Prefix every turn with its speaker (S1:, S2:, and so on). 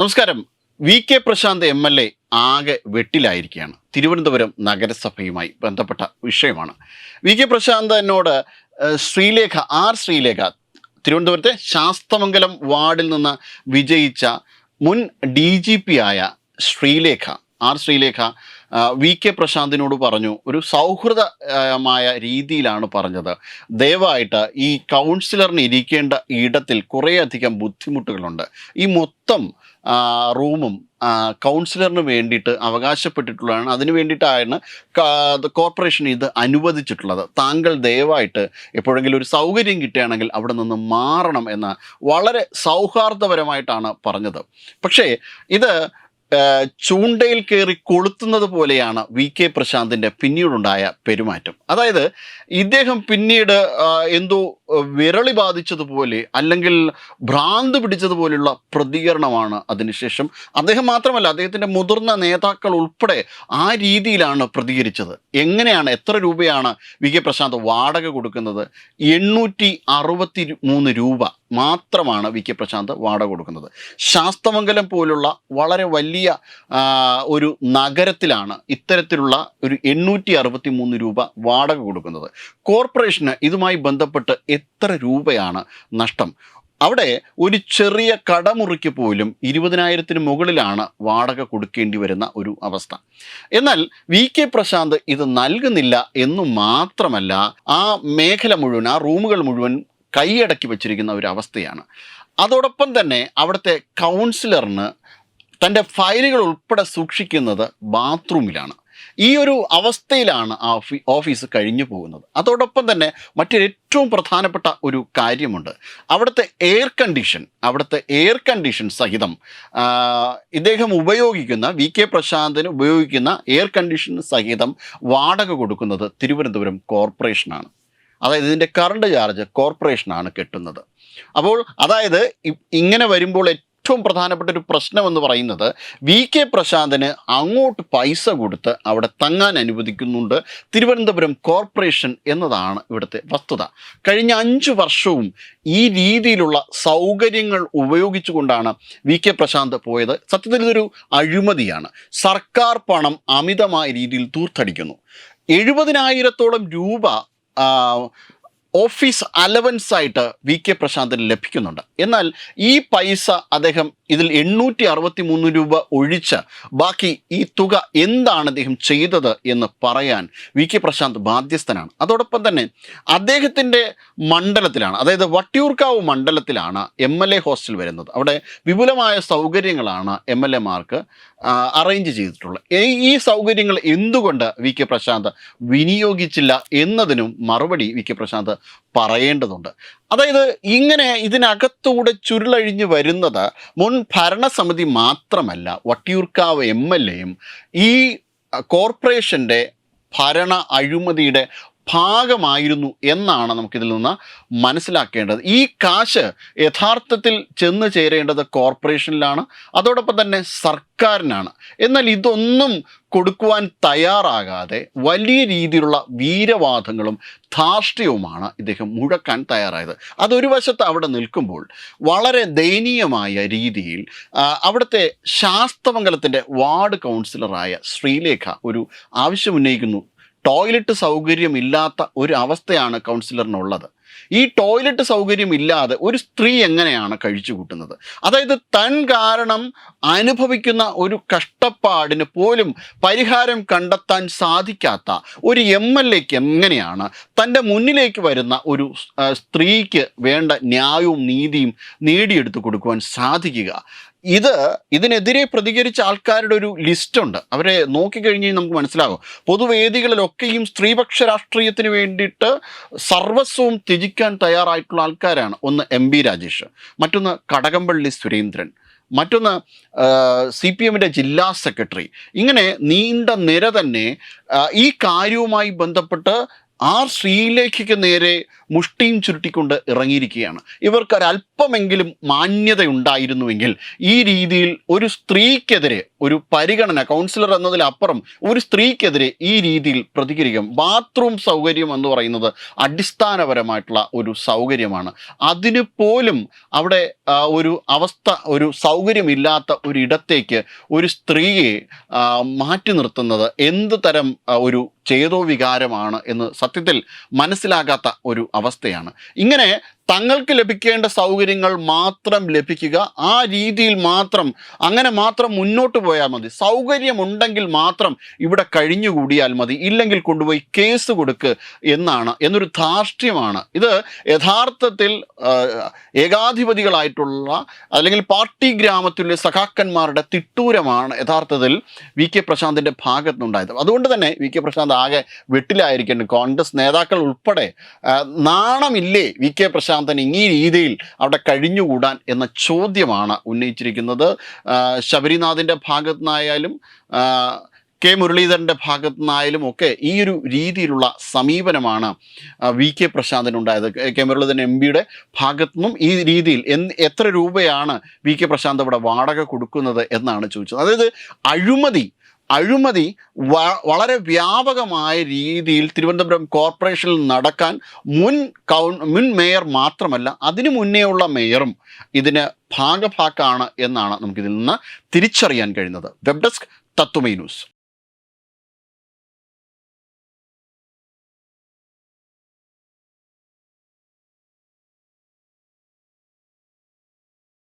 S1: നമസ്കാരം. V K Prashanth M L A ആകെ വെട്ടിലായിരിക്കുകയാണ്. തിരുവനന്തപുരം നഗരസഭയുമായി ബന്ധപ്പെട്ട വിഷയമാണ്. വി കെ പ്രശാന്ത് എന്നോട് ശ്രീലേഖ ആർ ശ്രീലേഖ തിരുവനന്തപുരത്തെ ശാസ്തമംഗലം വാർഡിൽ നിന്ന് വിജയിച്ച മുൻ ഡി ജി പി ആയ Sreelekha R Sreelekha V K പ്രശാന്തിനോട് പറഞ്ഞു ഒരു സൗഹൃദമായ രീതിയിലാണ് പറഞ്ഞത്. ദയവായിട്ട് ഈ കൗൺസിലറിന് ഇരിക്കേണ്ട ഇടത്തിൽ കുറേയധികം ബുദ്ധിമുട്ടുകളുണ്ട്. ഈ മൊത്തം റൂമും കൗൺസിലറിന് വേണ്ടിയിട്ട് അവകാശപ്പെട്ടിട്ടുള്ളതാണ്. അതിന് വേണ്ടിയിട്ടാണ് കോർപ്പറേഷൻ ഇത് അനുവദിച്ചിട്ടുള്ളത്. താങ്കൾ ദയവായിട്ട് എപ്പോഴെങ്കിലും ഒരു സൗകര്യം കിട്ടുകയാണെങ്കിൽ അവിടെ നിന്ന് മാറണം എന്ന് വളരെ സൗഹാർദ്ദപരമായിട്ടാണ് പറഞ്ഞത്. പക്ഷേ ഇത് ചൂണ്ടയിൽ കയറി കൊളുത്തുന്നത് പോലെയാണ് വി കെ പ്രശാന്തിന്റെ പിന്നീടുണ്ടായ പെരുമാറ്റം. അതായത് ഇദ്ദേഹം പിന്നീട് എന്തോ വിരളി ബാധിച്ചതുപോലെ അല്ലെങ്കിൽ ഭ്രാന്ത് പിടിച്ചതുപോലെയുള്ള പ്രതികരണമാണ് അതിനുശേഷം. അദ്ദേഹം മാത്രമല്ല അദ്ദേഹത്തിന്റെ മുതിർന്ന നേതാക്കൾ ഉൾപ്പെടെ ആ രീതിയിലാണ് പ്രതികരിച്ചത്. എങ്ങനെയാണ് എത്ര രൂപയാണ് വി കെ പ്രശാന്ത് വാടക കൊടുക്കുന്നത്? എണ്ണൂറ്റി അറുപത്തി മൂന്ന് രൂപ മാത്രമാണ് വി കെ പ്രശാന്ത് വാടക കൊടുക്കുന്നത്. ശാസ്തമംഗലം പോലുള്ള വളരെ വലിയ ഒരു നഗരത്തിലാണ് ഇത്തരത്തിലുള്ള ഒരു എണ്ണൂറ്റി അറുപത്തി മൂന്ന് രൂപ വാടക കൊടുക്കുന്നത്. കോർപ്പറേഷന് ഇതുമായി ബന്ധപ്പെട്ട് എത്ര രൂപയാണ് നഷ്ടം? അവിടെ ഒരു ചെറിയ കടമുറിക്ക് പോലും ഇരുപതിനായിരത്തിന് മുകളിലാണ് വാടക കൊടുക്കേണ്ടി വരുന്ന ഒരു അവസ്ഥ. എന്നാൽ വി കെ പ്രശാന്ത് ഇത് നൽകുന്നില്ല എന്ന് മാത്രമല്ല ആ മേഖല മുഴുവൻ ആ റൂമുകൾ മുഴുവൻ കൈയടക്കി വച്ചിരിക്കുന്ന ഒരു അവസ്ഥയാണ്. അതോടൊപ്പം തന്നെ അവിടുത്തെ കൗൺസിലറിന് തന്റെ ഫയലുകൾ ഉൾപ്പെടെ സൂക്ഷിക്കുന്നത് ബാത്റൂമിലാണ്. ഈ ഒരു അവസ്ഥയിലാണ് ആ ഓഫീസ് കഴിഞ്ഞു പോകുന്നത്. അതോടൊപ്പം തന്നെ മറ്റൊരു ഏറ്റവും പ്രധാനപ്പെട്ട ഒരു കാര്യമുണ്ട്. അവിടുത്തെ എയർ കണ്ടീഷൻ അവിടുത്തെ എയർ കണ്ടീഷൻ സഹിതം ഇദ്ദേഹം ഉപയോഗിക്കുന്ന വി കെ പ്രശാന്തിന് ഉപയോഗിക്കുന്ന എയർ കണ്ടീഷൻ സഹിതം വാടക കൊടുക്കുന്നത് തിരുവനന്തപുരം കോർപ്പറേഷനാണ്. അതായത് ഇതിന്റെ കറണ്ട് ചാർജ് കോർപ്പറേഷനാണ് കെട്ടുന്നത്. അപ്പോൾ അതായത് ഇങ്ങനെ വരുമ്പോൾ ഏറ്റവും പ്രധാനപ്പെട്ട ഒരു പ്രശ്നം എന്ന് പറയുന്നത് വി കെ പ്രശാന്തിന് അങ്ങോട്ട് പൈസ കൊടുത്ത് അവിടെ തങ്ങാൻ അനുവദിക്കുന്നുണ്ട് തിരുവനന്തപുരം കോർപ്പറേഷൻ എന്നതാണ് ഇവിടുത്തെ വസ്തുത. കഴിഞ്ഞ അഞ്ച് വർഷവും ഈ രീതിയിലുള്ള സൗകര്യങ്ങൾ ഉപയോഗിച്ചുകൊണ്ടാണ് വി കെ പ്രശാന്ത് പോയത്. സത്യത്തിൽ ഇതൊരു അഴിമതിയാണ്. സർക്കാർ പണം അമിതമായ രീതിയിൽ തൂർത്തടിക്കുന്നു. എഴുപതിനായിരത്തോളം രൂപ ഓഫീസ് അലവൻസ് ആയിട്ട് വി കെ പ്രശാന്തിന് ലഭിക്കുന്നുണ്ട്. എന്നാൽ ഈ പൈസ അദ്ദേഹം ഇതിൽ എണ്ണൂറ്റി അറുപത്തി മൂന്ന് രൂപ ഒഴിച്ച് ബാക്കി ഈ തുക എന്താണ് അദ്ദേഹം ചെയ്തത് എന്ന് പറയാൻ വി കെ പ്രശാന്ത് ബാധ്യസ്ഥനാണ്. അതോടൊപ്പം തന്നെ അദ്ദേഹത്തിന്റെ മണ്ഡലത്തിലാണ് അതായത് വട്ടിയൂർക്കാവ് മണ്ഡലത്തിലാണ് എം എൽ എ ഹോസ്റ്റൽ വരുന്നത്. അവിടെ വിപുലമായ സൗകര്യങ്ങളാണ് എം എൽ എമാർക്ക് അറേഞ്ച് ചെയ്തിട്ടുള്ളത്. ഈ- സൗകര്യങ്ങൾ എന്തുകൊണ്ട് വി കെ പ്രശാന്ത് വിനിയോഗിച്ചില്ല എന്നതിനും മറുപടി വി കെ പ്രശാന്ത് പറയേണ്ടതുണ്ട്. അതായത് ഇങ്ങനെ ഇതിനകത്തൂടെ ചുരുളഴിഞ്ഞ് വരുന്നത് മുൻ ഭരണസമിതി മാത്രമല്ല വട്ടിയൂർക്കാവ് എം എൽ എയും ഈ കോർപ്പറേഷന്റെ ഭരണ അഴിമതിയുടെ ഭാഗമായിരുന്നു എന്നാണ് നമുക്കിതിൽ നിന്ന് മനസ്സിലാക്കേണ്ടത്. ഈ കാശ് യഥാർത്ഥത്തിൽ ചെന്ന് ചേരേണ്ടത് കോർപ്പറേഷനിലാണ് അതോടൊപ്പം തന്നെ സർക്കാരിനാണ്. എന്നാൽ ഇതൊന്നും കൊടുക്കുവാൻ തയ്യാറാകാതെ വലിയ രീതിയിലുള്ള വീരവാദങ്ങളും ധാർഷ്ട്യവുമാണ് ഇദ്ദേഹം മുഴക്കാൻ തയ്യാറായത്. അതൊരു വശത്ത് അവിടെ നിൽക്കുമ്പോൾ വളരെ ദയനീയമായ രീതിയിൽ അവിടുത്തെ ശാസ്തമംഗലത്തിന്റെ വാർഡ് കൗൺസിലറായ ശ്രീലേഖ ഒരു ആവശ്യം ഉന്നയിക്കുന്നു. ടോയ്ലറ്റ് സൗകര്യമില്ലാത്ത ഒരു അവസ്ഥയാണ് കൗൺസിലറിനുള്ളത്. ഈ ടോയ്ലറ്റ് സൗകര്യമില്ലാതെ ഒരു സ്ത്രീ എങ്ങനെയാണ് കഴിച്ചു കൂട്ടുന്നത്? അതായത് തൻ കാരണം അനുഭവിക്കുന്ന ഒരു കഷ്ടപ്പാടിന് പോലും പരിഹാരം കണ്ടെത്താൻ സാധിക്കാത്ത ഒരു എം എൽ എക്ക് എങ്ങനെയാണ് തന്റെ മുന്നിലേക്ക് വരുന്ന ഒരു സ്ത്രീക്ക് വേണ്ട ന്യായവും നീതിയും നേടിയെടുത്ത് കൊടുക്കുവാൻ സാധിക്കുക? ഇത് ഇതിനെതിരെ പ്രതികരിച്ച ആൾക്കാരുടെ ഒരു ലിസ്റ്റുണ്ട് അവരെ നോക്കിക്കഴിഞ്ഞാൽ നമുക്ക് മനസ്സിലാകും. പൊതുവേദികളിലൊക്കെയും സ്ത്രീപക്ഷ രാഷ്ട്രീയത്തിന് വേണ്ടിയിട്ട് സർവസ്വവും ത്യജിക്കാൻ തയ്യാറായിട്ടുള്ള ആൾക്കാരാണ്. ഒന്ന് എം ബി രാജേഷ് മറ്റൊന്ന് കടകംപള്ളി സുരേന്ദ്രൻ മറ്റൊന്ന് സി പി എമ്മിന്റെ ജില്ലാ സെക്രട്ടറി. ഇങ്ങനെ നീണ്ട നിര തന്നെ ഈ കാര്യവുമായി ബന്ധപ്പെട്ട് ആർ സ്ത്രീയിലേക്ക് നേരെ മുഷ്ടിയും ചുരുട്ടിക്കൊണ്ട് ഇറങ്ങിയിരിക്കുകയാണ്. ഇവർക്ക് ഒരല്പമെങ്കിലും മാന്യതയുണ്ടായിരുന്നുവെങ്കിൽ ഈ രീതിയിൽ ഒരു സ്ത്രീക്കെതിരെ ഒരു പരിഗണന കൗൺസിലർ എന്നതിലപ്പുറം ഒരു സ്ത്രീക്കെതിരെ ഈ രീതിയിൽ പ്രതികരിക്കും. ബാത്റൂം സൗകര്യം എന്ന് പറയുന്നത് അടിസ്ഥാനപരമായിട്ടുള്ള ഒരു സൗകര്യമാണ്. അതിന് പോലും അവിടെ ഒരു അവസ്ഥ ഒരു സൗകര്യമില്ലാത്ത ഒരിടത്തേക്ക് ഒരു സ്ത്രീയെ മാറ്റി നിർത്തുന്നത് എന്ത് തരം ഒരു ചേതോ വികാരമാണ് എന്ന് സത്യത്തിൽ മനസ്സിലാകാത്ത ഒരു അവസ്ഥയാണ്. ഇങ്ങനെ തങ്ങൾക്ക് ലഭിക്കേണ്ട സൗകര്യങ്ങൾ മാത്രം ലഭിക്കുക. ആ രീതിയിൽ മാത്രം അങ്ങനെ മാത്രം മുന്നോട്ട് പോയാൽ മതി. സൗകര്യമുണ്ടെങ്കിൽ മാത്രം ഇവിടെ കഴിഞ്ഞുകൂടിയാൽ മതി. ഇല്ലെങ്കിൽ കൊണ്ടുപോയി കേസ് കൊടുക്ക് എന്നാണ് എന്നൊരു ധാർഷ്ട്യമാണ്. ഇത് യഥാർത്ഥത്തിൽ ഏകാധിപതികളായിട്ടുള്ള അല്ലെങ്കിൽ പാർട്ടി ഗ്രാമത്തിലെ സഖാക്കന്മാരുടെ തിട്ടൂരമാണ് യഥാർത്ഥത്തിൽ വി കെ പ്രശാന്തിന്റെ ഭാഗത്തുനിന്നുണ്ടായത്. അതുകൊണ്ട് തന്നെ വി കെ പ്രശാന്ത് ആകെ വെട്ടിലായിരിക്കുന്നു. കോൺഗ്രസ് നേതാക്കൾ ഉൾപ്പെടെ നാണമില്ലേ വി കെ പ്രശാന്തൻ ഈ രീതിയിൽ അവിടെ കഴിഞ്ഞുകൂടാൻ എന്ന ചോദ്യമാണ് ഉന്നയിച്ചിരിക്കുന്നത്. ശബരിനാഥിന്റെ ഭാഗത്തു നിന്നായാലും കെ മുരളീധരന്റെ ഭാഗത്തു നിന്നായാലും ഒക്കെ ഈ ഒരു രീതിയിലുള്ള സമീപനമാണ് വി കെ പ്രശാന്തിനുണ്ടായത് കെ- മുരളീധരൻ എം പിയുടെ ഭാഗത്തു നിന്നും ഈ രീതിയിൽ എത്ര രൂപയാണ് വി കെ പ്രശാന്ത് അവിടെ വാടക കൊടുക്കുന്നത് എന്നാണ് ചോദിച്ചത്. അതായത് അഴിമതി അഴിമതി വളരെ വ്യാപകമായ രീതിയിൽ തിരുവനന്തപുരം കോർപ്പറേഷനിൽ നടക്കാൻ മുൻ കൗ മുൻ മേയർ മാത്രമല്ല അതിനു മുന്നേയുള്ള മേയറും ഇതിന് ഭാഗഭാക്കാണ് എന്നാണ് നമുക്കിതിൽ നിന്ന് തിരിച്ചറിയാൻ കഴിയുന്നത്. Web desk Tatwamayi news.